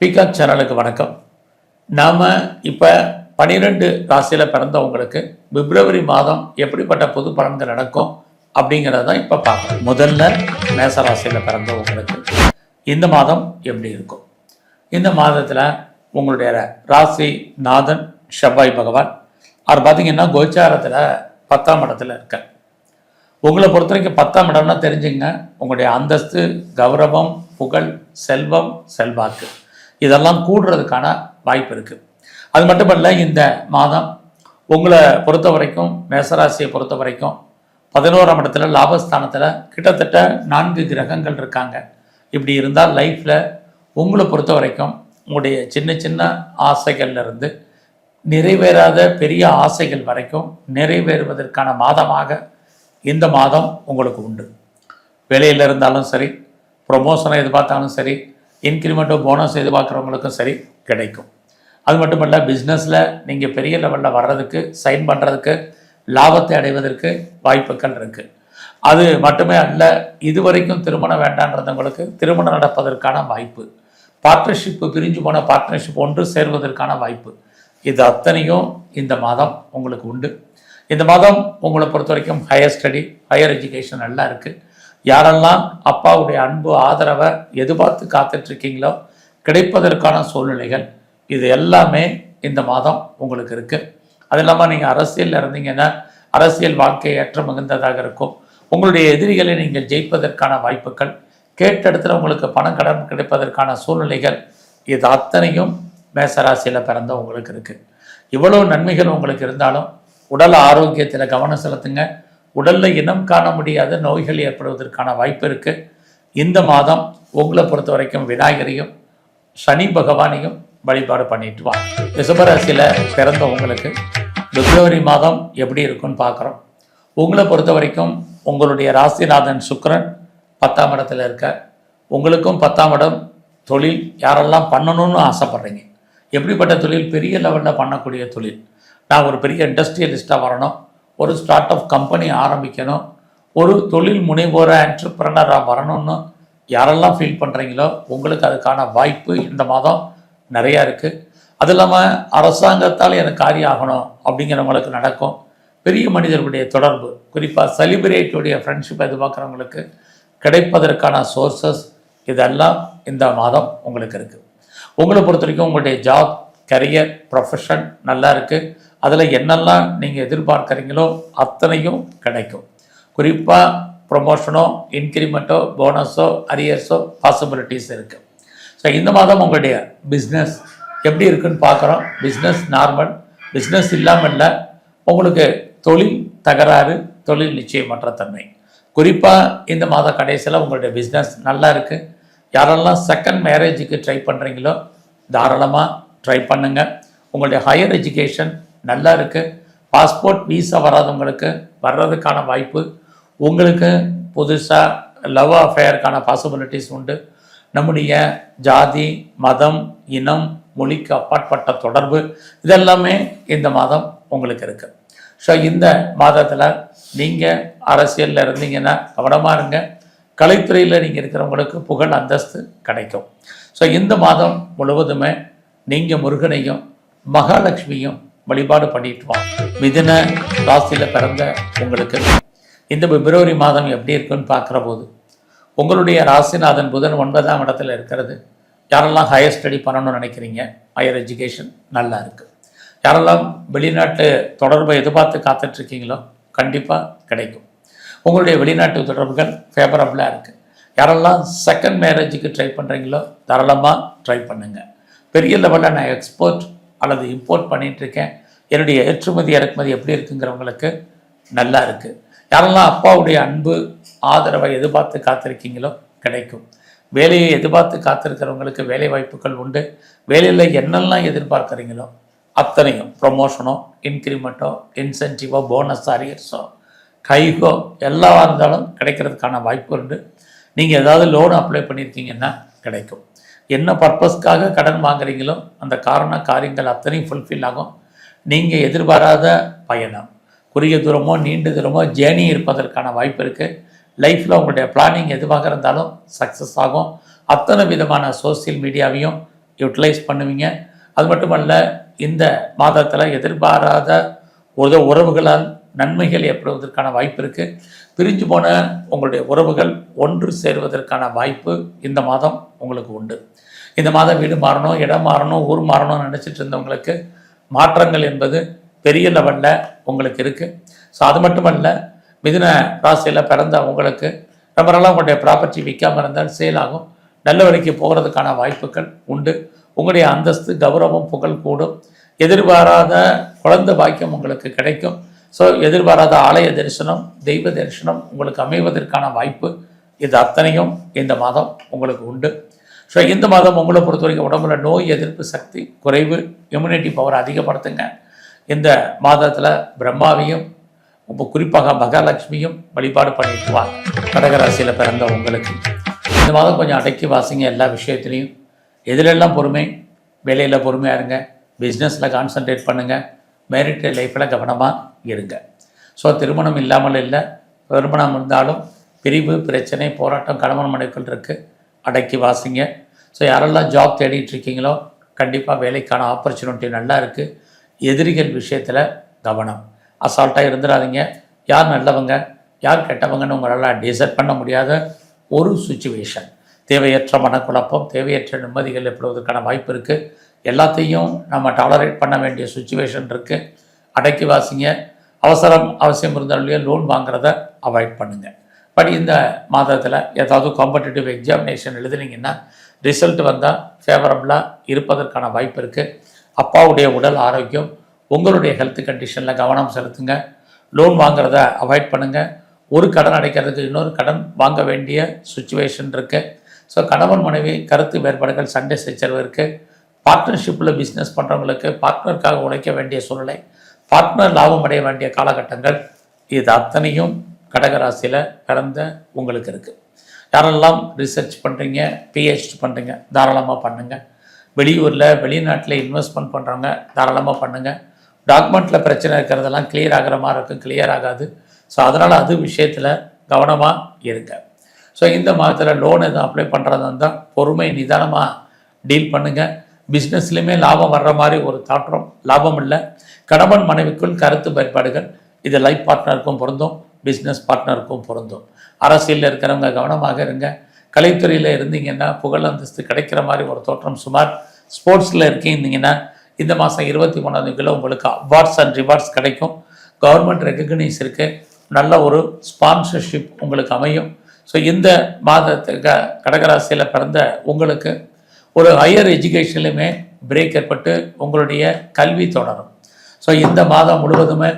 Peacock சேனலுக்கு வணக்கம். நாம் இப்போ பனிரெண்டு ராசியில் பிறந்தவங்களுக்கு பிப்ரவரி மாதம் எப்படிப்பட்ட பொது பலன்கள் நடக்கும் அப்படிங்கிறத தான் இப்போ பார்க்குறோம் முதல்ல மேச ராசியில் பிறந்தவங்களுக்கு இந்த மாதம் எப்படி இருக்கும்? இந்த மாதத்தில் உங்களுடைய ராசி நாதன் செவ்வாய் பகவான் அவர் பார்த்தீங்கன்னா கோச்சாரத்தில் பத்தாம் இடத்துல இருக்க உங்களை பொறுத்த வரைக்கும் பத்தாம் இடம்னா தெரிஞ்சுங்க உங்களுடைய அந்தஸ்து கௌரவம் புகழ் செல்வம் செல்வாக்கு. இதெல்லாம் கூடுறதுக்கான வாய்ப்பு இருக்குது அது மட்டுமல்ல இந்த மாதம் உங்களை பொறுத்த வரைக்கும் மேசராசியை பொறுத்த வரைக்கும் பதினோராம் இடத்துல லாபஸ்தானத்தில் கிட்டத்தட்ட நான்கு கிரகங்கள் இருக்காங்க. இப்படி இருந்தால் லைஃப்பில் உங்களை பொறுத்த வரைக்கும் உங்களுடைய சின்ன சின்ன ஆசைகள்லேருந்து நிறைவேறாத பெரிய ஆசைகள் வரைக்கும் நிறைவேறுவதற்கான மாதமாக இந்த மாதம் உங்களுக்கு உண்டு. வேலையில் இருந்தாலும் சரி ப்ரொமோஷனை எதிர்பார்த்தாலும் சரி இன்க்ரிமெண்ட்டோ போனஸ் எதிர்பார்க்குறவங்களுக்கும் சரி கிடைக்கும். அது மட்டும் இல்லை பிஸ்னஸில் நீங்கள் பெரிய லெவலில் வர்றதுக்கு சைன் பண்ணுறதுக்கு லாபத்தை அடைவதற்கு வாய்ப்புகள் இருக்குது அது மட்டுமே அல்ல இதுவரைக்கும் திருமணம் வேண்டான்றவங்களுக்கு திருமணம் நடப்பதற்கான வாய்ப்பு. பார்ட்னர்ஷிப்பு பிரிஞ்சு போன பார்ட்னர்ஷிப் ஒன்று சேர்வதற்கான வாய்ப்பு. இது அத்தனையும் இந்த மாதம் உங்களுக்கு உண்டு. இந்த மாதம் உங்களை பொறுத்த வரைக்கும் ஹையர் ஸ்டடி ஹையர் எஜுகேஷன் நல்லா இருக்குது யாரெல்லாம் அப்பாவுடைய அன்பு ஆதரவை எதிர்பார்த்து காத்துட்ருக்கீங்களோ கிடைப்பதற்கான சூழ்நிலைகள் இது எல்லாமே இந்த மாதம் உங்களுக்கு இருக்குது அது இல்லாமல் நீங்கள் அரசியலில் இருந்தீங்கன்னா அரசியல் வாழ்க்கை ஏற்ற மிகுந்ததாக இருக்கும். உங்களுடைய எதிரிகளை நீங்கள் ஜெயிப்பதற்கான வாய்ப்புகள் கேட்ட இடத்துல உங்களுக்கு பணம் கடன் கிடைப்பதற்கான சூழ்நிலைகள் இது அத்தனையும் மேசராசியில் பிறந்த உங்களுக்கு இருக்குது இவ்வளோ நன்மைகள் உங்களுக்கு இருந்தாலும் உடல் ஆரோக்கியத்தில் கவனம் செலுத்துங்க. உடலில் இனம் காண முடியாத நோய்கள் ஏற்படுவதற்கான வாய்ப்பு இருக்குது இந்த மாதம் உங்களை பொறுத்த வரைக்கும் விநாயகரையும் சனி பகவானையும் வழிபாடு பண்ணிட்டு வா. ரிஷபராசியில் பிறந்த உங்களுக்கு பிப்ரவரி மாதம் எப்படி இருக்குன்னு பார்க்குறோம் உங்களை பொறுத்த வரைக்கும் உங்களுடைய ராசிநாதன் சுக்கிரன் பத்தாம் இடத்துல இருக்க உங்களுக்கும் பத்தாம் இடம் தொழில் யாரெல்லாம் பண்ணணும்னு ஆசைப்பட்றீங்க. எப்படிப்பட்ட தொழில்? பெரிய லெவலில் பண்ணக்கூடிய தொழில். நான் ஒரு பெரிய இண்டஸ்ட்ரியலிஸ்ட்டாக வரணும். ஒரு ஸ்டார்ட் அப் கம்பெனி ஆரம்பிக்கணும். ஒரு தொழில் முனைவோராக என்டர்பிரனராக வரணும்னு யாரெல்லாம் ஃபீல் பண்ணுறீங்களோ உங்களுக்கு அதுக்கான வாய்ப்பு இந்த மாதம் நிறையா இருக்குது அது இல்லாமல் அரசாங்கத்தால் எனக்கு காரியம் ஆகணும் அப்படிங்கிறவங்களுக்கு நடக்கும். பெரிய மனிதர்களுடைய தொடர்பு குறிப்பாக செலிபிரேட்டுடைய ஃப்ரெண்ட்ஷிப் எதிர்பார்க்குறவங்களுக்கு கிடைப்பதற்கான சோர்சஸ் இதெல்லாம் இந்த மாதம் உங்களுக்கு இருக்குது உங்களை பொறுத்த வரைக்கும் உங்களுடைய ஜாப் கரியர் ப்ரொஃபஷன் நல்லா இருக்குது அதில் என்னெல்லாம் நீங்கள் எதிர்பார்க்குறீங்களோ அத்தனையும் கிடைக்கும். குறிப்பாக ப்ரொமோஷனோ இன்க்ரிமெண்ட்டோ போனஸோ அரியர்ஸோ பாசிபிலிட்டிஸ் இருக்குது ஸோ இந்த மாதம் உங்களுடைய பிஸ்னஸ் எப்படி இருக்குன்னு பார்க்குறோம். பிஸ்னஸ் நார்மல் பிஸ்னஸ் இல்லாமல் இல்லை உங்களுக்கு தொழில் தகராறு தொழில் நிச்சயமற்ற தன்மை. குறிப்பாக இந்த மாத கடைசியில் உங்களுடைய பிஸ்னஸ் நல்லா இருக்குது யாரெல்லாம் செகண்ட் மேரேஜுக்கு ட்ரை பண்ணுறீங்களோ தாராளமாக ட்ரை பண்ணுங்கள் உங்களுடைய ஹையர் எஜுகேஷன் நல்லா இருக்குது பாஸ்போர்ட் வீசா வராதவங்களுக்கு வர்றதுக்கான வாய்ப்பு. உங்களுக்கு புதுசாக லவ் அஃபேருக்கான பாசிபிலிட்டிஸ் உண்டு. நம்முடைய ஜாதி மதம் இனம் மொழிக்கு அப்பாற்பட்ட தொடர்பு. இதெல்லாமே இந்த மாதம் உங்களுக்கு இருக்குது ஸோ இந்த மாதத்தில் நீங்கள் அரசியலில் இருந்தீங்கன்னா கவனமாக இருங்க. கலைத்துறையில் நீங்கள் இருக்கிறவங்களுக்கு புகழ் அந்தஸ்து கிடைக்கும். ஸோ இந்த மாதம் முழுவதுமே நீங்கள் முருகனையும் மகாலட்சுமியும் வழிபாடு பண்ணிட்டு வாங்க ராசியில் பிறந்த உங்களுக்கு. இந்த பிப்ரவரி மாதம் எப்படி இருக்குன்னு பார்க்குற போது உங்களுடைய ராசிநாதன் புதன் ஒன்பதாம் இடத்துல இருக்கிறது. யாரெல்லாம் ஹையர் ஸ்டடி பண்ணணும்னு நினைக்கிறீங்க? ஹையர் எஜுகேஷன் நல்லா இருக்குது யாரெல்லாம் வெளிநாட்டு தொடர்பை எதிர்பார்த்து காத்துட்ருக்கீங்களோ கண்டிப்பாக கிடைக்கும். உங்களுடைய வெளிநாட்டு தொடர்புகள் ஃபேவரபுளாக இருக்குது யாரெல்லாம் செகண்ட் மேரேஜுக்கு ட்ரை பண்ணுறீங்களோ தாராளமாக ட்ரை பண்ணுங்கள் பெரிய லெவலில் நான் எக்ஸ்போர்ட் அல்லது இம்போர்ட் பண்ணிகிட்ருக்கேன் என்னுடைய ஏற்றுமதி இறக்குமதி எப்படி இருக்குங்கிறவங்களுக்கு நல்லா இருக்குது யாரெல்லாம் அப்பாவுடைய அன்பு ஆதரவை எதிர்பார்த்து காத்திருக்கீங்களோ கிடைக்கும். வேலையை எதிர்பார்த்து காத்திருக்கிறவங்களுக்கு வேலை வாய்ப்புகள் உண்டு. வேலையில் என்னெல்லாம் எதிர்பார்க்குறீங்களோ அத்தனையும் ப்ரொமோஷனோ இன்க்ரிமெண்ட்டோ இன்சென்டிவோ போனஸ் அரியர்ஸோ கைகோ எல்லாவா இருந்தாலும் கிடைக்கிறதுக்கான வாய்ப்பு உண்டு. நீங்கள் ஏதாவது லோன் அப்ளை பண்ணியிருக்கீங்கன்னா கிடைக்கும். என்ன பர்பஸ்க்காக கடன் வாங்குறீங்களோ அந்த காரண காரியங்கள் அத்தனையும் ஃபுல்ஃபில் ஆகும். நீங்கள் எதிர்பாராத பயணம். குறுகிய தூரமோ நீண்ட தூரமோ ஜேர்னி இருப்பதற்கான வாய்ப்பு இருக்குது லைஃப்பில் உங்களுடைய பிளானிங் எதுவாக இருந்தாலும் சக்ஸஸ் ஆகும். அத்தனை விதமான சோசியல் மீடியாவையும் யூட்டிலைஸ் பண்ணுவீங்க. அது மட்டுமல்ல இந்த மாதத்தில் எதிர்பாராத உத உறவுகளால் நன்மைகள் ஏற்படுவதற்கான வாய்ப்பு இருக்குது பிரிஞ்சு போன உங்களுடைய உறவுகள் ஒன்று சேருவதற்கான வாய்ப்பு இந்த மாதம் உங்களுக்கு உண்டு. இந்த மாதம் வீடு மாறணும் இடம் மாறணும் ஊர் மாறணும்னு நினச்சிட்டு இருந்தவங்களுக்கு மாற்றங்கள் என்பது பெரிய லெவலில் உங்களுக்கு இருக்குது ஸோ அது மட்டுமல்ல மிதின ராசியில் பிறந்த உங்களுக்கு ரொம்ப நாளாக உங்களுடைய ப்ராப்பர்ட்டி விற்காம இருந்தால் சேல் ஆகும். நல்ல வழிக்கு போகிறதுக்கான வாய்ப்புகள் உண்டு. உங்களுடைய அந்தஸ்து கௌரவம் புகழ் கூடும். எதிர்பாராத குழந்தை பாக்கியம் உங்களுக்கு கிடைக்கும். ஸோ எதிர்பாராத ஆலய தரிசனம் தெய்வ தரிசனம் உங்களுக்கு அமைவதற்கான வாய்ப்பு இது அத்தனையும் இந்த மாதம் உங்களுக்கு உண்டு. ஸோ இந்த மாதம் உங்களை பொறுத்த வரைக்கும் உடம்புல நோய் எதிர்ப்பு சக்தி குறைவு இம்யூனிட்டி பவர் அதிகப்படுத்துங்க. இந்த மாதத்தில் பிரம்மாவையும் ரொம்ப குறிப்பாக மகாலட்சுமியும் வழிபாடு பண்ணிட்டு வா. கடகராசியில் பிறந்த உங்களுக்கு. இந்த மாதம் கொஞ்சம் அடக்கி வாசிங்க எல்லா விஷயத்துலையும். எதிலெல்லாம் பொறுமை? வேலையில் பொறுமையாக இருங்க. பிஸ்னஸில் கான்சென்ட்ரேட் பண்ணுங்கள் மேரிட்டல் லைஃப்பில் கவனமாக இருங்க ஸோ திருமணம் இல்லாமல் இல்லை. திருமணம் இருந்தாலும் பிரிவு பிரச்சனை போராட்டம் கணவன் மனைக்குள் இருக்குது அடக்கி வாசிங்க. ஸோ யாரெல்லாம் ஜாப் தேடிட்டு இருக்கீங்களோ கண்டிப்பாக வேலைக்கான ஆப்பர்ச்சுனிட்டி நல்லா இருக்குது எதிரிகள் விஷயத்தில் கவனம். அசால்ட்டாக இருந்துடாதீங்க யார் நல்லவங்க? யார் கெட்டவங்கன்னு உங்களால் டிசைட் பண்ண முடியாத ஒரு சுச்சுவேஷன் தேவையற்ற மனக்குழப்பம் தேவையற்ற நிம்மதிகள் ஏற்படுவதற்கான வாய்ப்பு இருக்குது எல்லாத்தையும் நம்ம டாலரேட் பண்ண வேண்டிய சுச்சுவேஷன் இருக்குது அடக்கி வாசிங்க. அவசரம் அவசியம் இருந்தாலும் லோன் வாங்குறத அவாய்ட் பண்ணுங்கள் பட் இந்த மாதத்தில் ஏதாவது காம்படிட்டிவ் எக்ஸாமினேஷன் எழுதுனீங்கன்னா ரிசல்ட் வந்தால் ஃபேவரபுளாக இருப்பதற்கான வாய்ப்பு இருக்குது அப்பாவுடைய உடல் ஆரோக்கியம் உங்களுடைய ஹெல்த் கண்டிஷனில் கவனம் செலுத்துங்க. லோன் வாங்குறத அவாய்ட் பண்ணுங்கள் ஒரு கடன் அடைக்கிறதுக்கு இன்னொரு கடன் வாங்க வேண்டிய சுச்சுவேஷன் இருக்குது ஸோ கணவன் மனைவி கருத்து வேறுபாடுகள் சண்டை சச்சரவு இருக்குது பார்ட்னர்ஷிப்பில் பிஸ்னஸ் பண்ணுறவங்களுக்கு பார்ட்னருக்காக உழைக்க வேண்டிய சூழ்நிலை பார்ட்னர் லாபம் அடைய வேண்டிய காலகட்டங்கள் இது அத்தனையும் கடகராசியில் பிறந்த உங்களுக்கு இருக்குது யாரெல்லாம் ரிசர்ச் பண்ணுறீங்க பிஹெச்டி பண்ணுறீங்க தாராளமாக பண்ணுங்கள் வெளியூரில் வெளிநாட்டில் இன்வெஸ்ட்மெண்ட் பண்ணுறவங்க தாராளமாக பண்ணுங்கள் டாக்குமெண்ட்டில் பிரச்சனை இருக்கிறதெல்லாம் கிளியர் ஆகிற மாதிரி இருக்கும் கிளியர் ஆகாது. ஸோ அதனால் அது விஷயத்தில் கவனமாக இருங்க. ஸோ இந்த மாதத்தில் லோன் எதுவும் அப்ளை பண்ணுறதா இருந்தால் பொறுமை நிதானமாக டீல் பண்ணுங்கள் பிஸ்னஸ்லேயுமே லாபம் வர்ற மாதிரி ஒரு தாற்றம் லாபம் இல்லை. கணவன் மனைவிக்குள் கருத்து வேறுபாடுகள். இது லைஃப் பார்ட்னருக்கும் பொருந்தும் பிஸ்னஸ் பார்ட்னருக்கும் பொருந்தும். அரசியலில் இருக்கிறவங்க கவனமாக இருங்க. கலைத்துறையில் இருந்தீங்கன்னா புகழ் அந்தஸ்து கிடைக்கிற மாதிரி ஒரு தோற்றம் சுமார் ஸ்போர்ட்ஸில் இருக்கீங்கன்னா இந்த மாதம் இருபத்தி மூணாந்தேதிக்குள்ள உங்களுக்கு அவார்ட்ஸ் அண்ட் ரிவார்ட்ஸ் கிடைக்கும். கவர்மெண்ட் ரெக்கக்னைஸ் இருக்குது நல்ல ஒரு ஸ்பான்சர்ஷிப் உங்களுக்கு அமையும். ஸோ இந்த மாதத்துக்கு கடகராசியில் பிறந்த உங்களுக்கு ஒரு ஹையர் எஜுகேஷன்லையுமே பிரேக் ஏற்பட்டு உங்களுடைய கல்வி தொடரும். ஸோ இந்த மாதம் முழுவதுமே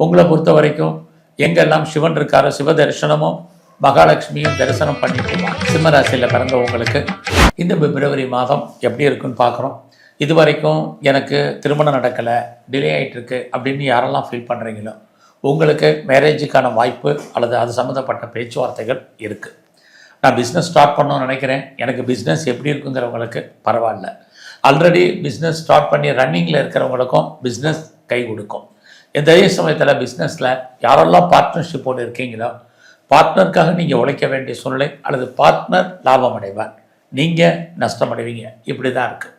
உங்களை பொறுத்த வரைக்கும் எங்கெல்லாம் சிவன் இருக்காரோ சிவ தரிசனமும் மகாலட்சுமியும் தரிசனம் பண்ணிட்டு சிம்மராசியில் பிறந்த உங்களுக்கு இந்த பிப்ரவரி மாதம் எப்படி இருக்குன்னு பார்க்குறோம். இது வரைக்கும் எனக்கு திருமணம் நடக்கலை டிலே ஆகிட்டுருக்கு அப்படின்னு யாரெல்லாம் ஃபீல் பண்ணுறீங்களோ உங்களுக்கு மேரேஜுக்கான வாய்ப்பு அல்லது அது சம்மந்தப்பட்ட பேச்சுவார்த்தைகள் இருக்குது நான் பிஸ்னஸ் ஸ்டார்ட் பண்ணணும்னு நினைக்கிறேன். எனக்கு பிஸ்னஸ் எப்படி இருக்குங்கிறவங்களுக்கு பரவாயில்ல. ஆல்ரெடி பிஸ்னஸ் ஸ்டார்ட் பண்ணி ரன்னிங்கில் இருக்கிறவங்களுக்கும் பிஸ்னஸ் கை கொடுக்கும். இந்த அதே சமயத்தில் பிஸ்னஸில் யாரெல்லாம் பார்ட்னர்ஷிப்போடு இருக்கீங்களோ பார்ட்னருக்காக நீங்கள் உழைக்க வேண்டிய சூழ்நிலை அல்லது பார்ட்னர் லாபம் அடைவார் நீங்கள் நஷ்டம் அடைவீங்க இப்படி தான் இருக்குது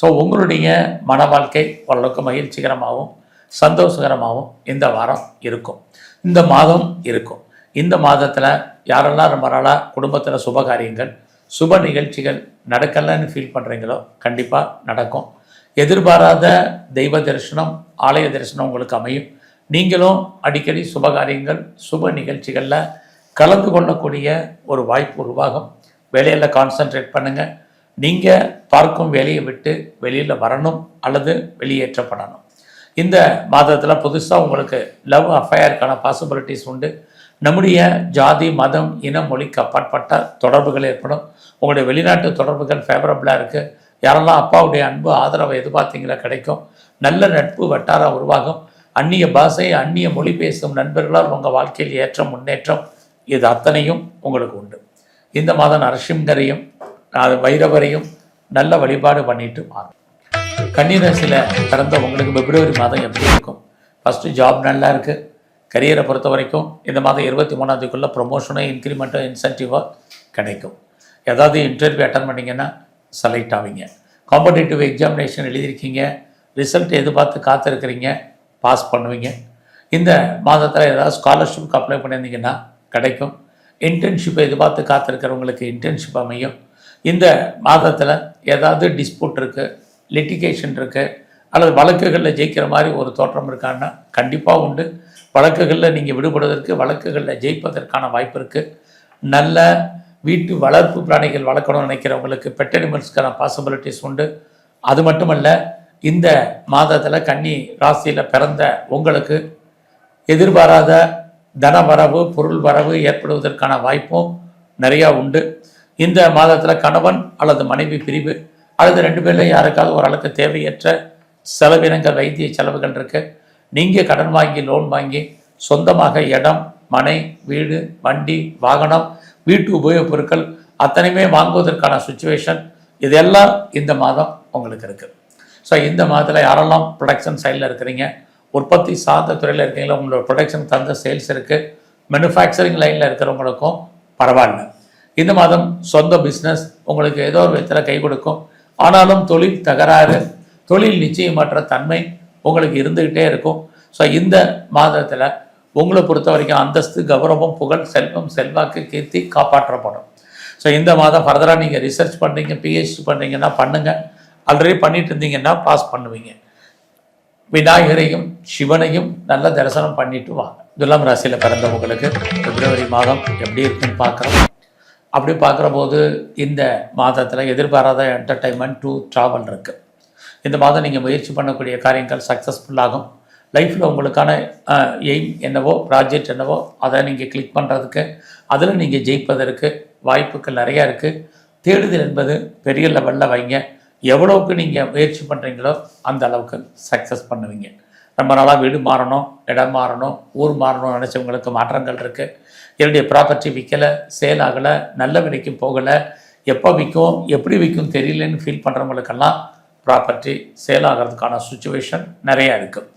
ஸோ உங்களுடைய மன வாழ்க்கை ஓரளவுக்கு மகிழ்ச்சிகரமாகவும் சந்தோஷகரமாகவும் இந்த வாரம் இருக்கும். இந்த மாதம் இருக்கும். இந்த மாதத்தில் யாரெல்லாம் ரொம்ப நாளாக குடும்பத்தில் சுப காரியங்கள் சுப நிகழ்ச்சிகள் நடக்கலன்னு ஃபீல் பண்ணுறீங்களோ கண்டிப்பாக நடக்கும். எதிர்பாராத தெய்வ தரிசனம் ஆலய தரிசனம் உங்களுக்கு அமையும். நீங்களும் அடிக்கடி சுப காரியங்கள் சுப நிகழ்ச்சிகளில் கலந்து கொள்ளக்கூடிய ஒரு வாய்ப்பு உருவாகும். வேலையில் கான்சென்ட்ரேட் பண்ணுங்கள் நீங்கள் பார்க்கும் வேலையை விட்டு வெளியில் வரணும் அல்லது வெளியேற்றப்படணும். இந்த மாதத்தில் புதுசாக உங்களுக்கு லவ் அஃபயருக்கான பாசிபிலிட்டிஸ் உண்டு. நம்முடைய ஜாதி மதம் இனம் மொழிக்கு அப்பாற்பட்ட தொடர்புகள் ஏற்படும். உங்களுடைய வெளிநாட்டு தொடர்புகள் ஃபேவரபுளாக இருக்குது யாரெல்லாம் அப்பாவுடைய அன்பு ஆதரவை எதிர்பார்த்தீங்களா? கிடைக்கும். நல்ல நட்பு வட்டாரம் உருவாகும். அந்நிய பாஷை அந்நிய மொழி பேசும் நண்பர்களால் உங்கள் வாழ்க்கையில் ஏற்றம் முன்னேற்றம் இது அத்தனையும் உங்களுக்கு உண்டு. இந்த மாதம் நரசிம்கரையும் அது வைரவரையும் நல்ல வழிபாடு பண்ணிட்டு மாறும் கன்னிராசியில் பிறந்த உங்களுக்கு பிப்ரவரி மாதம் எப்படி இருக்கும்? ஃபஸ்ட்டு ஜாப் நல்லா இருக்குது கரியரை பொறுத்த வரைக்கும் இந்த மாதம் இருபத்தி மூணாந்தேதிக்குள்ளே ப்ரொமோஷனோ இன்க்ரிமெண்ட்டோ இன்சென்டிவோ கிடைக்கும். ஏதாவது இன்டர்வியூ அட்டன் பண்ணிங்கன்னா செலக்ட் ஆவீங்க. காம்படிட்டிவ் எக்ஸாமினேஷன் எழுதியிருக்கீங்க. ரிசல்ட் எதிர்பார்த்து காத்திருக்கிறீங்க. பாஸ் பண்ணுவீங்க. இந்த மாதத்தில் ஏதாவது ஸ்காலர்ஷிப்க்கு அப்ளை பண்ணியிருந்தீங்கன்னா கிடைக்கும். இன்டர்ன்ஷிப்பை எதிர்பார்த்து காத்திருக்கிறவங்களுக்கு இன்டர்ன்ஷிப் அமையும். இந்த மாதத்தில் ஏதாவது டிஸ்பியூட் இருக்குது லிட்டிகேஷன் இருக்குது அல்லது வழக்குகளில் ஜெயிக்கிற மாதிரி ஒரு தோற்றம் இருக்கான்னா கண்டிப்பாக உண்டு. வழக்குகளில் நீங்கள் விடுபடுவதற்கு வழக்குகளில் ஜெயிப்பதற்கான வாய்ப்பு இருக்குது நல்ல வீட்டு வளர்ப்பு பிராணிகள் வளர்க்கணும்னு நினைக்கிறவங்களுக்கு பெட் அனிமல்ஸ்க்கான பாசிபிலிட்டிஸ் உண்டு. அது மட்டுமல்ல இந்த மாதத்தில் கன்னி ராசியில் பிறந்த உங்களுக்கு எதிர்பாராத தன வரவு பொருள் வரவு ஏற்படுவதற்கான வாய்ப்பும் நிறையா உண்டு. இந்த மாதத்தில் கணவன் அல்லது மனைவி பிரிவு அல்லது ரெண்டு பேரில் யாருக்காவது ஓரளவுக்கு தேவையற்ற செலவினங்கள் வைத்திய செலவுகள் இருக்குது நீங்கள் கடன் வாங்கி லோன் வாங்கி சொந்தமாக இடம் மனை வீடு வண்டி வாகனம் வீட்டு உபயோகப் பொருட்கள் அத்தனையுமே வாங்குவதற்கான சுச்சுவேஷன் இதெல்லாம் இந்த மாதம் உங்களுக்கு இருக்குது ஸோ இந்த மாதத்தில் யாரெல்லாம் ப்ரொடக்ஷன் சைடில் இருக்கிறீங்க உற்பத்தி சார்ந்த துறையில் இருக்கீங்களோ உங்களோட ப்ரொடக்ஷன் தகுந்த சேல்ஸ் இருக்குது மேனுஃபேக்சரிங் லைனில் இருக்கிறவங்களுக்கும் பரவாயில்ல. இந்த மாதம் சொந்த பிஸ்னஸ் உங்களுக்கு ஏதோ ஒரு விதத்தில் கை கொடுக்கும். ஆனாலும் தொழில் தகராறு தொழில் நிச்சயமற்ற தன்மை உங்களுக்கு இருந்துக்கிட்டே இருக்கும். ஸோ இந்த மாதத்தில் உங்களை பொறுத்த வரைக்கும் அந்தஸ்து கௌரவம் புகழ் செல்வம் செல்வாக்கு கீர்த்தி காப்பாற்றப்படும். ஸோ இந்த மாதம் ஃபர்தராக நீங்கள் ரிசர்ச் பண்ணுறீங்க பிஹெச்டி பண்ணுறீங்கன்னா பண்ணுங்கள் ஆல்ரெடி பண்ணிட்டு இருந்தீங்கன்னா பாஸ் பண்ணுவீங்க. விநாயகரையும் சிவனையும் நல்ல தரிசனம் பண்ணிட்டு வாங்க. துலாம் ராசியில் பிறந்தவங்களுக்கு பிப்ரவரி மாதம் எப்படி இருக்குன்னு பார்க்குறோம். அப்படி பார்க்குற போது இந்த மாதத்தில் எதிர்பாராத என்டர்டைன்மெண்ட் டு ட்ராவல் இருக்குது இந்த மாதம் நீங்கள் முயற்சி பண்ணக்கூடிய காரியங்கள் சக்ஸஸ்ஃபுல்லாகும் லைஃப்பில் உங்களுக்கான எய்ம் என்னவோ ப்ராஜெக்ட் என்னவோ அதை நீங்கள் கிளிக் பண்ணுறதுக்கு அதில் நீங்கள் ஜெயிப்பதற்கு வாய்ப்புகள் நிறையா இருக்குது தேடுதல் என்பது பெரிய லெவலில் வைங்க. எவ்வளோவுக்கு நீங்கள் முயற்சி பண்ணுறீங்களோ அந்த அளவுக்கு சக்ஸஸ் பண்ணுவீங்க. ரொம்ப நாளாக வீடு மாறணும் இடம் மாறணும் ஊர் மாறணும்னு நினச்சவங்களுக்கு மாற்றங்கள் இருக்குது என்னுடைய ப்ராப்பர்ட்டி விற்கலை சேல் ஆகலை நல்ல விலைக்கு போகலை. எப்போ விற்கும் எப்படி விற்கும் தெரியலன்னு ஃபீல் பண்ணுறவங்களுக்கெல்லாம் ப்ராப்பர்ட்டி சேல் ஆகிறதுக்கான சுச்சுவேஷன் நிறையா இருக்குது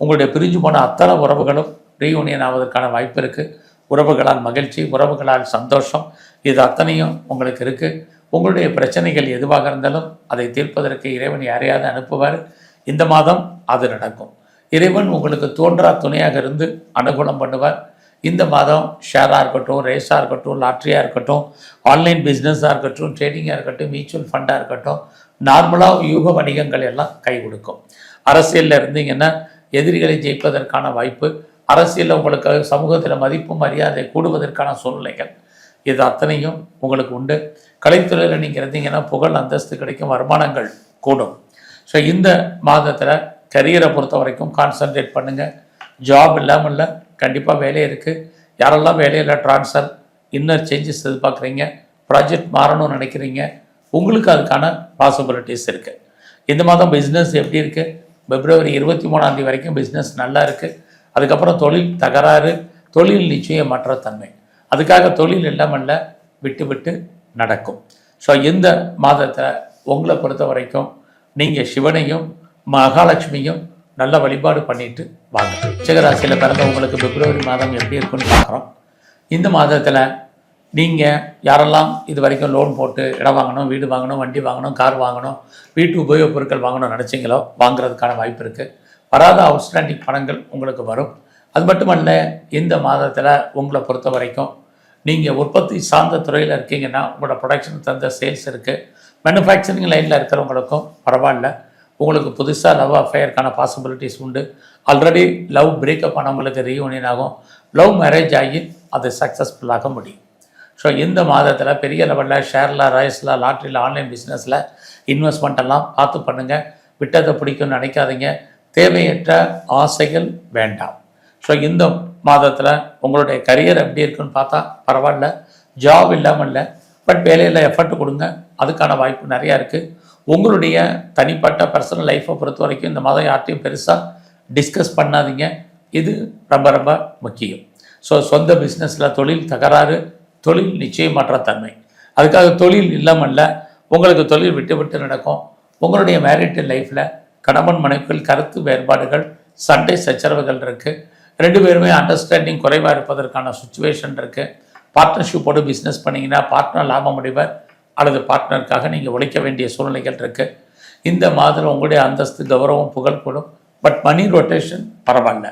உங்களுடைய பிரிஞ்சு போன அத்தனை உறவுகளும் ரீயூனியன் ஆவதற்கான வாய்ப்பு இருக்குது உறவுகளால் மகிழ்ச்சி உறவுகளால் சந்தோஷம் இது அத்தனையும் உங்களுக்கு இருக்குது உங்களுடைய பிரச்சனைகள் எதுவாக இருந்தாலும் அதை தீர்ப்பதற்கு இறைவன் யாரையாவது அனுப்புவார். இந்த மாதம் அது நடக்கும். இறைவன் உங்களுக்கு தோன்றா துணையாக இருந்து அனுகூலம் பண்ணுவார். இந்த மாதம் ஷேராக இருக்கட்டும் ரேஸாக இருக்கட்டும் லாட்ரியாக இருக்கட்டும் ஆன்லைன் பிஸ்னஸாக இருக்கட்டும் ட்ரேடிங்காக இருக்கட்டும் மியூச்சுவல் ஃபண்டாக இருக்கட்டும் நார்மலாக யூக வணிகங்கள் எல்லாம் கை கொடுக்கும். அரசியலில் இருந்தீங்கன்னா எதிரிகளை ஜெயிப்பதற்கான வாய்ப்பு அரசியலில் உங்களுக்கு சமூகத்தில் மதிப்பு மரியாதை கூடுவதற்கான சூழ்நிலைகள். இது அத்தனையும் உங்களுக்கு உண்டு. கலைத்துறையில் நீங்கள் இருந்தீங்கன்னா புகழ் அந்தஸ்து கிடைக்கும் வருமானங்கள் கூடும். ஸோ இந்த மாதத்தில் கரியரை பொறுத்த வரைக்கும் கான்சன்ட்ரேட் பண்ணுங்கள் ஜாப் இல்லாமல் இல்லை கண்டிப்பாக வேலை இருக்குது யாரெல்லாம் வேலையில் ட்ரான்ஸ்ஃபர் இன்னர் சேஞ்சஸ் எதிர்பார்க்குறீங்க ப்ராஜெக்ட் மாறணும்னு நினைக்கிறீங்க உங்களுக்கு அதுக்கான பாசிபிலிட்டிஸ் இருக்குது இந்த மாதம் பிஸ்னஸ் எப்படி இருக்குது பிப்ரவரி இருபத்தி மூணாம் தேதி வரைக்கும் பிஸ்னஸ் நல்லா இருக்குது அதுக்கப்புறம் தொழில் தகராறு தொழில் நிச்சயமற்ற தன்மை. அதுக்காக தொழில் இல்லாமல்ல விட்டு விட்டு நடக்கும். ஸோ இந்த மாதத்தில் உங்களை பொறுத்த வரைக்கும் நீங்கள் சிவனையும் மகாலட்சுமியும் நல்ல வழிபாடு பண்ணிட்டு வாங்க. சிகராசியில் பிறந்தவங்களுக்கு பிப்ரவரி மாதம் எப்படி இருக்குன்னு பார்க்குறோம். இந்த மாதத்தில் நீங்கள் யாரெல்லாம் இது வரைக்கும் லோன் போட்டு இடம் வாங்கணும் வீடு வாங்கணும் வண்டி வாங்கணும் கார் வாங்கணும் வீட்டு உபயோகப் பொருட்கள் வாங்கணும்னு நினச்சிங்களோ வாங்குறதுக்கான வாய்ப்பு இருக்குது வராத அவுட்ஸ்டாண்டிங் பணங்கள் உங்களுக்கு வரும். அது மட்டுமல்ல இந்த மாதத்தில் உங்களை பொறுத்த வரைக்கும் நீங்கள் உற்பத்தி சார்ந்த துறையில் இருக்கீங்கன்னா உங்களோட ப்ரொடக்ஷன் தந்த சேல்ஸ் இருக்குது மேனுஃபேக்சரிங் லைனில் இருக்கிறவங்களுக்கும் பரவாயில்ல. உங்களுக்கு புதுசாக லவ் அஃபேயருக்கான பாசிபிலிட்டிஸ் உண்டு. ஆல்ரெடி லவ் பிரேக்கப் ஆனவங்களுக்கு ரீயூனியன் ஆகும். லவ் மேரேஜ் ஆகி அது சக்ஸஸ்ஃபுல்லாக முடியும். ஸோ இந்த மாதத்தில் பெரிய லெவலில் ஷேரில் ரைஸில் லாட்ரியில் ஆன்லைன் பிஸ்னஸில் இன்வெஸ்ட்மெண்ட் எல்லாம் பார்த்து பண்ணுங்கள் விட்டதை பிடிக்கும்னு நினைக்காதீங்க. தேவையற்ற ஆசைகள் வேண்டாம். ஸோ இந்த மாதத்தில் உங்களுடைய கரியர் எப்படி இருக்குன்னு பார்த்தா பரவாயில்ல. ஜாப் இல்லாமல் இல்லை. பட் வேலையில் எஃபர்ட் கொடுங்க. அதுக்கான வாய்ப்பு நிறையா இருக்குது உங்களுடைய தனிப்பட்ட பர்சனல் லைஃப்பை பொறுத்த வரைக்கும் இந்த மாதம் யார்ட்டையும் பெருசாக டிஸ்கஸ் பண்ணாதீங்க. இது ரொம்ப ரொம்ப முக்கியம். ஸோ சொந்த பிஸ்னஸில் தொழில் தகராறு. தொழில் நிச்சயமற்ற தன்மை. அதுக்காக தொழில் இல்லாமல்ல உங்களுக்கு தொழில் விட்டு விட்டு நடக்கும். உங்களுடைய மேரிட்டல் லைஃப்பில் கணவன் மனைவிகள் கருத்து வேறுபாடுகள் சண்டை சச்சரவுகள் இருக்குது ரெண்டு பேருமே அண்டர்ஸ்டாண்டிங் குறைவாக இருப்பதற்கான சுச்சுவேஷன் இருக்குது பார்ட்னர்ஷிப்போடு பிஸ்னஸ் பண்ணிங்கன்னா பார்ட்னர் லாபம் அடைவர் அல்லது பார்ட்னருக்காக நீங்கள் உழைக்க வேண்டிய சூழ்நிலைகள் இருக்குது இந்த மாதிரி உங்களுடைய அந்தஸ்து கௌரவம் புகழ் கூடும். பட் மணி ரொட்டேஷன் பரவாயில்ல.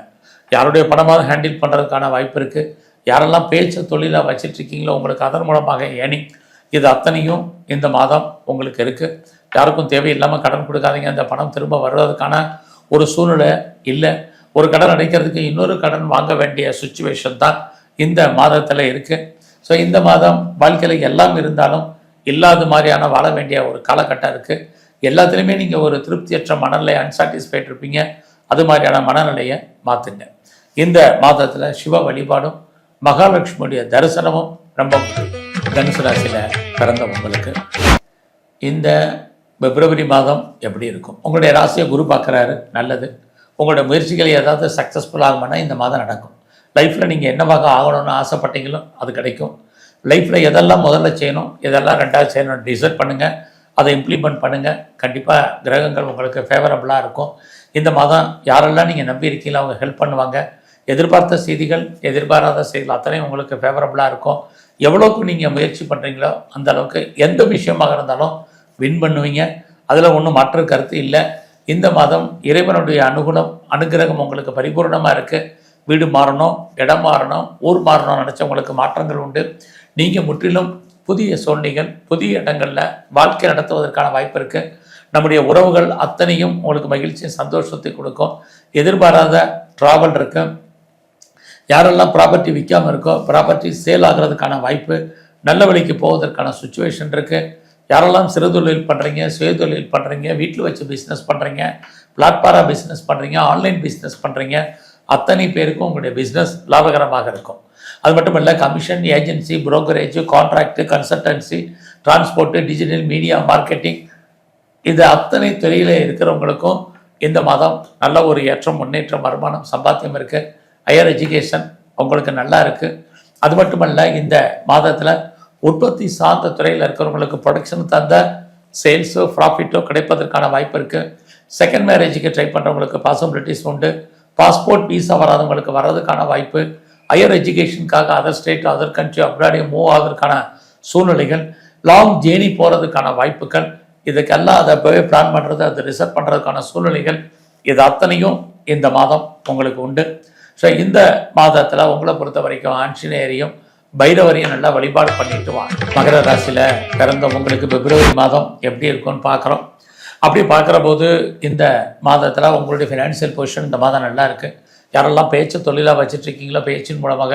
யாருடைய பணமாக ஹேண்டில் பண்ணுறதுக்கான வாய்ப்பு இருக்குது யாரெல்லாம் பேச்சு தொழிலாக வச்சிட்ருக்கீங்களோ உங்களுக்கு அதன் மூலமாக ஏனி இது அத்தனையும் இந்த மாதம் உங்களுக்கு இருக்குது யாருக்கும் தேவையில்லாமல் கடன் கொடுக்காதீங்க. அந்த பணம் திரும்ப வர்றதுக்கான ஒரு சூழ்நிலை இல்லை. ஒரு கடன் அடைக்கிறதுக்கு இன்னொரு கடன் வாங்க வேண்டிய சுச்சுவேஷன் தான் இந்த மாதத்தில் இருக்குது ஸோ இந்த மாதம் வாழ்க்கையில் எல்லாம் இருந்தாலும் இல்லாத மாதிரியான வாழ வேண்டிய ஒரு காலகட்டம் இருக்குது எல்லாத்துலேயுமே நீங்கள் ஒரு திருப்தியற்ற மனநிலை அன்சாட்டிஸ்ஃபைட் இருப்பீங்க. அது மாதிரியான மனநிலையை மாற்றுங்க இந்த மாதத்தில் சிவ வழிபாடும் மகாலட்சுமியுடைய தரிசனமும் ரொம்ப தனுசு ராசியில் பிறந்த உங்களுக்கு. இந்த பிப்ரவரி மாதம் எப்படி இருக்கும்? உங்களுடைய ராசியை குரு பார்க்குறாரு நல்லது. உங்களுடைய முயற்சிகள் ஏதாவது சக்ஸஸ்ஃபுல் ஆகுமானா இந்த மாதம் நடக்கும். லைஃப்பில் நீங்கள் என்னவாக ஆகணும்னு ஆசைப்பட்டீங்களோ அது கிடைக்கும். லைஃப்பில் எதெல்லாம் முதல்ல செய்யணும் எதெல்லாம் ரெண்டாவது செய்யணும் டிசைட் பண்ணுங்கள் அதை இம்ப்ளிமெண்ட் பண்ணுங்கள் கண்டிப்பாக கிரகங்கள் உங்களுக்கு ஃபேவரபுளாக இருக்கும். இந்த மாதம் யாரெல்லாம் நீங்கள் நம்பி இருக்கீங்களோ அவங்க ஹெல்ப் பண்ணுவாங்க. எதிர்பார்த்த செய்திகள் எதிர்பாராத செய்திகள் அத்தனையும் உங்களுக்கு ஃபேவரபுளாக இருக்கும். எவ்வளோக்கு நீங்கள் முயற்சி பண்ணுறீங்களோ அந்த அளவுக்கு எந்த விஷயமாக இருந்தாலும் வின் பண்ணுவீங்க. அதில் ஒன்றும் மாற்று கருத்து இல்லை. இந்த மாதம் இறைவனுடைய அனுகுணம் அனுகிரகம் உங்களுக்கு பரிபூர்ணமாக இருக்குது வீடு மாறணும் இடம் மாறணும் ஊர் மாறணும் நினச்சவங்களுக்கு மாற்றங்கள் உண்டு. நீங்கள் முற்றிலும் புதிய சூழ்நிலைகள் புதிய இடங்களில் வாழ்க்கை நடத்துவதற்கான வாய்ப்பு இருக்குது நம்முடைய உறவுகள் அத்தனையும் உங்களுக்கு மகிழ்ச்சியும் சந்தோஷத்தை கொடுக்கும். எதிர்பாராத ட்ராவல் இருக்குது யாரெல்லாம் ப்ராப்பர்ட்டி விற்காம இருக்கோ ப்ராப்பர்ட்டி சேல் ஆகிறதுக்கான வாய்ப்பு நல்ல வழிக்கு போவதற்கான சுச்சுவேஷன் இருக்குது யாரெல்லாம் சிறு தொழில் பண்ணுறீங்க சுயதொழில் பண்ணுறீங்க வீட்டில் வச்சு பிஸ்னஸ் பண்ணுறீங்க பிளாட்பாரா பிஸ்னஸ் பண்ணுறீங்க ஆன்லைன் பிஸ்னஸ் பண்ணுறீங்க அத்தனை பேருக்கும் உங்களுடைய பிஸ்னஸ் லாபகரமாக இருக்கும். அது மட்டும் இல்லை commission agency brokerage contract consultancy transport digital media marketing இது அத்தனை துறையில் இருக்கிறவங்களுக்கும் இந்த மாதம் நல்ல ஒரு ஏற்றம் முன்னேற்றம் வருமானம் சம்பாத்தியம் இருக்குது ஹையர் எஜுகேஷன் உங்களுக்கு நல்லா இருக்குது அது மட்டுமல்ல இந்த மாதத்தில் உற்பத்தி சார்ந்த துறையில் இருக்கிறவங்களுக்கு ப்ரொடக்ஷன் தந்த சேல்ஸோ ப்ராஃபிட்டோ கிடைப்பதற்கான வாய்ப்பு இருக்குது செகண்ட் மேரேஜுக்கு ட்ரை பண்ணுறவங்களுக்கு பாசிபிலிட்டிஸ் உண்டு. பாஸ்போர்ட் வீசா வராதவங்களுக்கு வர்றதுக்கான வாய்ப்பு. ஹையர் எஜுகேஷனுக்காக அதர் ஸ்டேட் அதர் கண்ட்ரி அப்ராடே மூவ் ஆகிறதுக்கான சூழ்நிலைகள். லாங் ஜேர்னி போகிறதுக்கான வாய்ப்புகள். இதுக்கெல்லாம் அதை போய் பிளான் பண்ணுறது அதை ரிசர்வ் பண்ணுறதுக்கான சூழ்நிலைகள். இது அத்தனையும் இந்த மாதம் உங்களுக்கு உண்டு. ஸோ இந்த மாதத்தில் உங்களை பொறுத்த வரைக்கும் ஆஞ்சநேயரையும் பைரவரையும் நல்லா வழிபாடு பண்ணிட்டு வாங்க மகர ராசியில் பிறந்த உங்களுக்கு பிப்ரவரி மாதம் எப்படி இருக்கும்னு பார்க்குறோம். அப்படி பார்க்குற போது இந்த மாதத்தில் உங்களுடைய ஃபினான்ஷியல் பொசிஷன் இந்த மாதம் நல்லா இருக்குது யாரெல்லாம் பேச்சு தொழிலாக வச்சிட்ருக்கீங்களோ பேச்சின் மூலமாக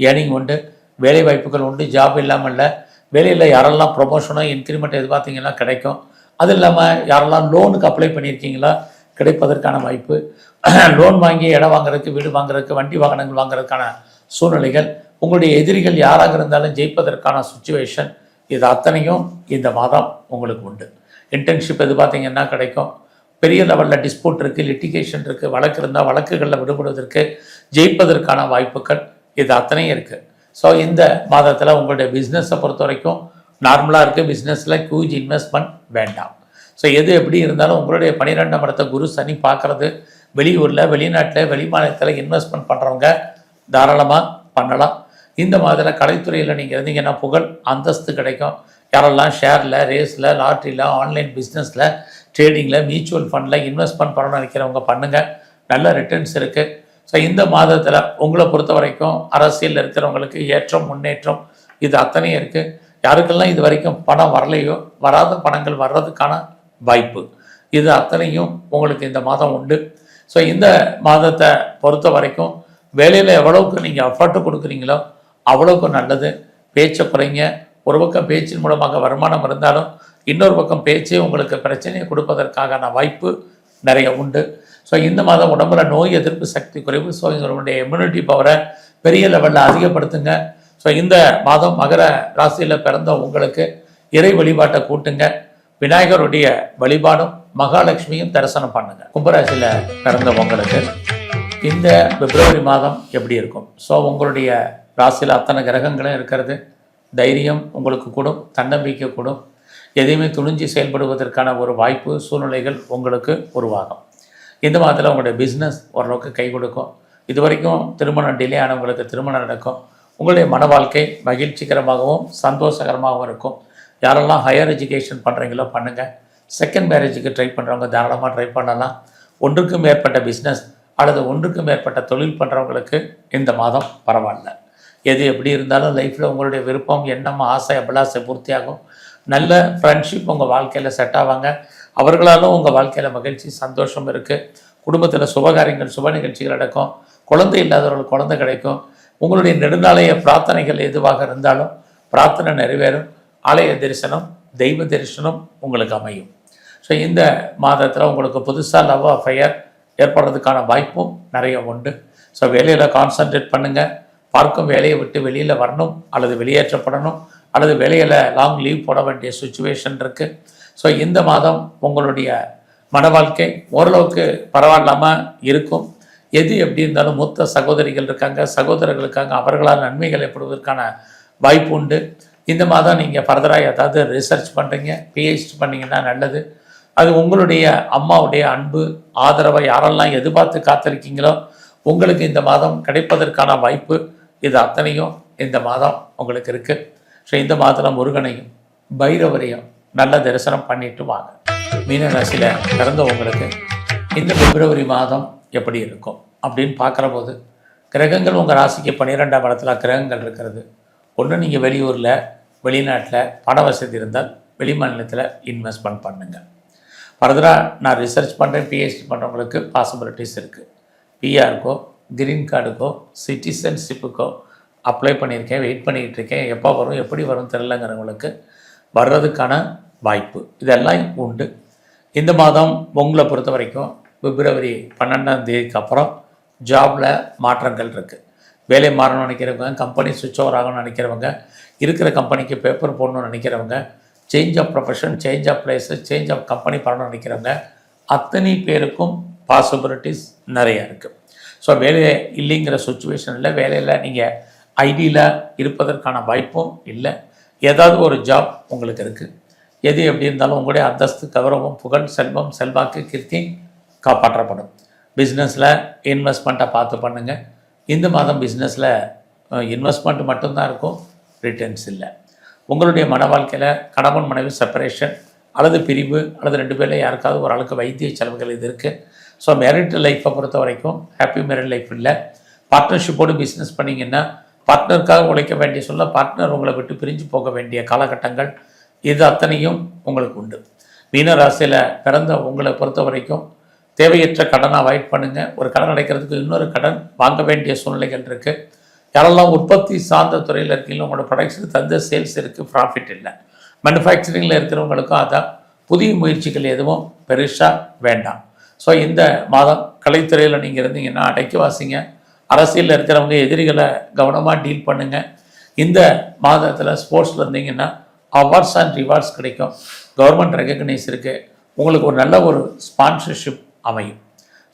ஏர்னிங் உண்டு வேலை வாய்ப்புகள் உண்டு ஜாப் இல்லாமல் இல்லை. வேலையில் யாரெல்லாம் ப்ரொமோஷனோ இன்க்ரிமெண்ட் எதிர்பார்த்தீங்கன்னா கிடைக்கும். அது இல்லாமல் யாரெல்லாம் லோனுக்கு அப்ளை பண்ணியிருக்கீங்களா கிடைப்பதற்கான வாய்ப்பு. லோன் வாங்கி இடம் வாங்குறதுக்கு வீடு வாங்குறதுக்கு வண்டி வாகனங்கள் வாங்குறதுக்கான சூழ்நிலைகள் உங்களுடைய எதிரிகள் யாராக இருந்தாலும் ஜெயிப்பதற்கான சுச்சுவேஷன் இது அத்தனையும் இந்த மாதம் உங்களுக்கு உண்டு. இன்டர்ன்ஷிப் எது பார்த்தீங்கன்னா கிடைக்கும். பெரிய லெவலில் டிஸ்பியூட் இருக்குது லிட்டிகேஷன் இருக்குது வழக்கு இருந்தால் வழக்குகளில் விடுபடுவதற்கு ஜெயிப்பதற்கான வாய்ப்புகள் இது அத்தனையும் இருக்குது ஸோ இந்த மாதத்தில் உங்களுடைய பிஸ்னஸை பொறுத்த வரைக்கும் நார்மலாக இருக்குது பிஸ்னஸில் ஹியூஜ் இன்வெஸ்ட்மெண்ட் வேண்டாம். ஸோ எது எப்படி இருந்தாலும் உங்களுடைய பனிரெண்டாம் இடத்த குரு சனி பார்க்குறது வெளியூரில் வெளிநாட்டில் வெளிமாநிலத்தில் இன்வெஸ்ட்மெண்ட் பண்ணுறவங்க தாராளமாக பண்ணலாம். இந்த மாதத்தில் கலைத்துறையில் நீங்கள் இருந்தீங்கன்னா புகழ் அந்தஸ்து கிடைக்கும். யாரெல்லாம் ஷேரில் ரேஸில் லாட்ரியில் ஆன்லைன் பிஸ்னஸில் ட்ரேடிங்கில் மியூச்சுவல் ஃபண்டில் இன்வெஸ்ட்மெண்ட் பண்ணணும்னு நினைக்கிறவங்க பண்ணுங்கள் நல்ல ரிட்டர்ன்ஸ் இருக்குது ஸோ இந்த மாதத்தில் உங்களை பொறுத்த வரைக்கும் அரசியலில் இருக்கிறவங்களுக்கு ஏற்றம் முன்னேற்றம் இது அத்தனையும் இருக்குது யாருக்கெல்லாம் இது வரைக்கும் பணம் வரலையோ வராத பணங்கள் வர்றதுக்கான வாய்ப்பு. இது அத்தனையும் உங்களுக்கு இந்த மாதம் உண்டு. ஸோ இந்த மாதத்தை பொறுத்த வரைக்கும் வேலையில் எவ்வளவுக்கு நீங்கள் அஃபர்ட் கொடுக்குறீங்களோ அவ்வளோக்கு நல்லது. பேச்சை குறைங்க. ஒரு பக்கம் பேச்சின் மூலமாக வருமானம் இருந்தாலும் இன்னொரு பக்கம் பேச்சே உங்களுக்கு பிரச்சனையை கொடுப்பதற்கான வாய்ப்பு நிறைய உண்டு. ஸோ இந்த மாதம் உடம்புல நோய் எதிர்ப்பு சக்தி குறைவு. ஸோ எங்களுடைய இம்யூனிட்டி பவரை பெரிய லெவலில் அதிகப்படுத்துங்க. ஸோ இந்த மாதம் மகர ராசியில் பிறந்த உங்களுக்கு இறை வழிபாட்டை கூட்டுங்க. விநாயகருடைய வழிபாடும் மகாலட்சுமியும் தரிசனம் பண்ணுங்க. கும்பராசியில் பிறந்த உங்களுக்கு இந்த பிப்ரவரி மாதம் எப்படி இருக்கும்? ஸோ உங்களுடைய ராசியில் அத்தனை கிரகங்களும் இருக்கிறது. தைரியம் உங்களுக்கு கூடும் தன்னம்பிக்கை கூடும். எதையுமே துணிஞ்சு செயல்படுவதற்கான ஒரு வாய்ப்பு சூழ்நிலைகள் உங்களுக்கு உருவாகும். இந்த மாதத்தில் உங்களுடைய பிஸ்னஸ் ஓரளவுக்கு கை கொடுக்கும். இது வரைக்கும் திருமணம் டிலே ஆனவங்களுக்கு திருமணம் நடக்கும். உங்களுடைய மன வாழ்க்கை மகிழ்ச்சிகரமாகவும் சந்தோஷகரமாகவும் இருக்கும். யாரெல்லாம் ஹையர் எஜுகேஷன் பண்ணுறீங்களோ பண்ணுங்கள் செகண்ட் மேரேஜுக்கு ட்ரை பண்ணுறவங்க தாராளமாக ட்ரை பண்ணலாம். ஒன்றுக்கும் மேற்பட்ட பிஸ்னஸ் அல்லது ஒன்றுக்கும் மேற்பட்ட தொழில் பண்ணுறவங்களுக்கு இந்த மாதம் பரவாயில்ல. எது எப்படி இருந்தாலும் லைஃப்பில் உங்களுடைய விருப்பம் எண்ணம் ஆசை அபிலாசை பூர்த்தியாகும். நல்ல ஃப்ரெண்ட்ஷிப் உங்கள் வாழ்க்கையில் செட் ஆவாங்க. அவர்களாலும் உங்கள் வாழ்க்கையில் மகிழ்ச்சி சந்தோஷம் இருக்குது குடும்பத்தில் சுபகாரியங்கள் சுப நிகழ்ச்சிகள் நடக்கும். குழந்தை இல்லாதவர்கள் குழந்தை கிடைக்கும். உங்களுடைய நெடுநாளைய பிரார்த்தனைகள் எதுவாக இருந்தாலும் பிரார்த்தனை நிறைவேறும். ஆலய தரிசனம் தெய்வ தரிசனம் உங்களுக்கு அமையும். ஸோ இந்த மாதத்தில் உங்களுக்கு புதுசாக லவ் அஃபையர் ஏற்படுறதுக்கான வாய்ப்பும் நிறைய உண்டு. ஸோ வேலையில் கான்சன்ட்ரேட் பண்ணுங்கள் பார்க்கும் வேலையை விட்டு வெளியில் வரணும் அல்லது வெளியேற்றப்படணும் அல்லது வேலையில் லாங் லீவ் போட வேண்டிய சுச்சுவேஷன் இருக்குது ஸோ இந்த மாதம் உங்களுடைய மன வாழ்க்கை ஓரளவுக்கு பரவாயில்லாமல் இருக்கும். எது எப்படி இருந்தாலும் மூத்த சகோதரிகள் இருக்காங்க சகோதரர்கள் இருக்காங்க அவர்களால் நன்மைகள் ஏற்படுவதற்கான வாய்ப்பு உண்டு. இந்த மாதம் நீங்கள் ஃபர்தராக ஏதாவது ரிசர்ச் பண்ணுறீங்க பிஹெச்டி பண்ணிங்கன்னா நல்லது. அது உங்களுடைய அம்மாவுடைய அன்பு ஆதரவை யாரெல்லாம் எதிர்பார்த்து காத்திருக்கீங்களோ உங்களுக்கு இந்த மாதம் கிடைப்பதற்கான வாய்ப்பு இது அத்தனையும் இந்த மாதம் உங்களுக்கு இருக்குது ஸோ இந்த மாதத்தில் முருகனையும் பைரவரையும் நல்ல தரிசனம் பண்ணிட்டு வாங்க. மீன ராசியில் பிறந்தவங்களுக்கு இந்த பிப்ரவரி மாதம் எப்படி இருக்கும் அப்படின்னு பார்க்குற போது கிரகங்கள் உங்கள் ராசிக்கு பன்னிரெண்டாம் இடத்துல கிரகங்கள் இருக்கிறது. ஒன்று நீங்கள் வெளியூரில் வெளிநாட்டில் பண வசதி இருந்தால் வெளிமாநிலத்தில் இன்வெஸ்ட்மெண்ட் பண்ணுங்கள் ஃபர்தராக நான் ரிசர்ச் பண்ணுறேன் பிஹெச்டி பண்ணுறவங்களுக்கு பாசிபிலிட்டிஸ் இருக்குது பிஆருக்கோ கிரீன் கார்டுக்கோ சிட்டிசன்ஷிப்புக்கோ அப்ளை பண்ணியிருக்கேன் வெயிட் பண்ணிகிட்டு இருக்கேன். எப்போ வரும் எப்படி வரும் தெரிலங்கிறவங்களுக்கு வர்றதுக்கான வாய்ப்பு. இதெல்லாம் உண்டு. இந்த மாதம் உங்களை பொறுத்த வரைக்கும் பிப்ரவரி பன்னெண்டாம் தேதிக்கு அப்புறம் ஜாபில் மாற்றங்கள் இருக்குது வேலை மாறணும்னு நினைக்கிறவங்க கம்பெனி சுவிட்ச் ஓவர் ஆகணும்னு நினைக்கிறவங்க இருக்கிற கம்பெனிக்கு பேப்பர் போடணும்னு நினைக்கிறவங்க change of profession change of place change of company பண்ணணும்னு நினைக்கிறவங்க அத்தனை பேருக்கும் பாசிபிலிட்டிஸ் நிறைய இருக்குது ஸோ வேலை இல்லைங்கிற சுச்சுவேஷனில் வேலையில் நீங்கள் ஐடியில் இருப்பதற்கான வாய்ப்பும் இல்லை. ஏதாவது ஒரு ஜாப் உங்களுக்கு இருக்குது எது எப்படி இருந்தாலும் உங்களுடைய அந்தஸ்து கௌரவம் புகழ் செல்வம் செல்வாக்கு கீர்த்தி காப்பாற்றப்படும். பிஸ்னஸில் இன்வெஸ்ட்மெண்ட்டை பார்த்து பண்ணுங்கள் இந்த மாதம் பிஸ்னஸில் இன்வெஸ்ட்மெண்ட் மட்டும்தான் இருக்கும். ரிட்டர்ன்ஸ் இல்லை. உங்களுடைய மன வாழ்க்கையில் கணவன் மனைவி செப்பரேஷன் அல்லது பிரிவு அல்லது ரெண்டு பேரில் யாருக்காவது ஒரு ஆளுக்கு வைத்திய செலவுகள் இது இருக்குது ஸோ மேரிட் லைஃப்பை பொறுத்த வரைக்கும் ஹாப்பி மேரிட் லைஃப் இல்லை. பார்ட்னர்ஷிப்போடு பிஸ்னஸ் பண்ணிங்கன்னா பார்ட்னருக்காக உழைக்க வேண்டிய சொல்ல பார்ட்னர் உங்களை விட்டு பிரிஞ்சு போக வேண்டிய காலகட்டங்கள் இது அத்தனையும் உங்களுக்கு உண்டு. மீன ராசியில் பிறந்த உங்களை பொறுத்த வரைக்கும் தேவையற்ற கடனை அவாய்ட் பண்ணுங்கள் ஒரு கடன் அடைக்கிறதுக்கு இன்னொரு கடன் வாங்க வேண்டிய சூழ்நிலைகள் இருக்குது யாரெல்லாம் உற்பத்தி சார்ந்த துறையில் இருக்கீங்களோ உங்களோட ப்ரொடக்ஷனுக்கு தந்த சேல்ஸ் இருக்குது ப்ராஃபிட் இல்லை. மேனுஃபேக்சரிங்கில் இருக்கிறவங்களுக்கும் அதான் புதிய முயற்சிகள் எதுவும் பெருசாக வேண்டாம். ஸோ இந்த மாதம் கலைத்துறையில் நீங்கள் இருந்தீங்கன்னா அடைக்கி வாசிங்க. அரசியலில் இருக்கிறவங்க எதிரிகளை கவனமாக டீல் பண்ணுங்கள் இந்த மாதத்தில் ஸ்போர்ட்ஸில் இருந்தீங்கன்னா அவார்ட்ஸ் அண்ட் ரிவார்ட்ஸ் கிடைக்கும். கவர்மெண்ட் ரெக்கக்னைஸ் இருக்குது உங்களுக்கு ஒரு நல்ல ஒரு ஸ்பான்சர்ஷிப் அமையும்.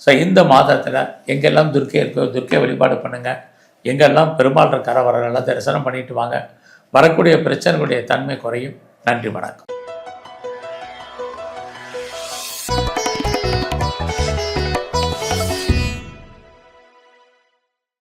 ஸோ இந்த மாதத்தில் எங்கெல்லாம் துர்க்கை இருக்கோ துர்க்கை வழிபாடு பண்ணுங்கள் எங்கெல்லாம் பெருமாள் இருக்காரோ அவரெல்லாம் தரிசனம் பண்ணிட்டு வாங்க. வரக்கூடிய பிரச்சனைகளுடைய தன்மை குறையும். நன்றி வணக்கம்.